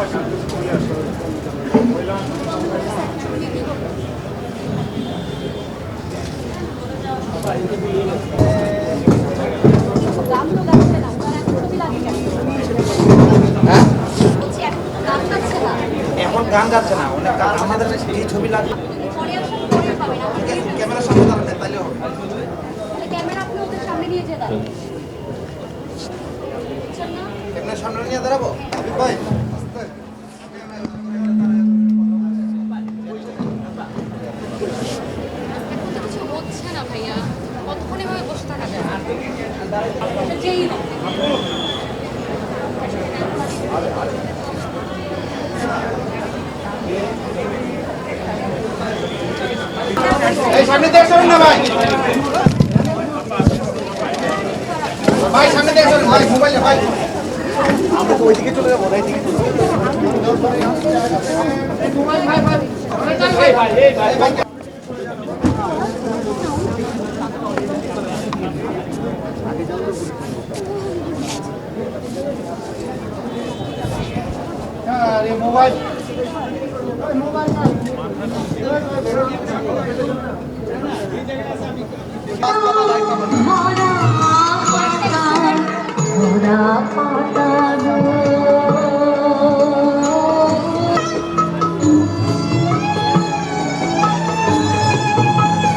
এখান বললাম গান তো না হ্যাঁ অনেক গান আমাদের এই ছবি লাগবে ক্যামেরার সামনে দাঁড়ালে তাইলে হবে। ক্যামেরা আপনি ওদের সামনে নিয়ে যেয়ে এই সামনে দেখছ না ভাই। সামনে দেখছ ভাই মোবাইলে ভাই। আমরা তো ওইদিকে চলে আরে মোবাইল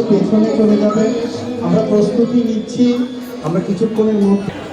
পেছনে চলে যাবে আমরা প্রস্তুতি নিচ্ছি আমরা কিছুক্ষণের মধ্যে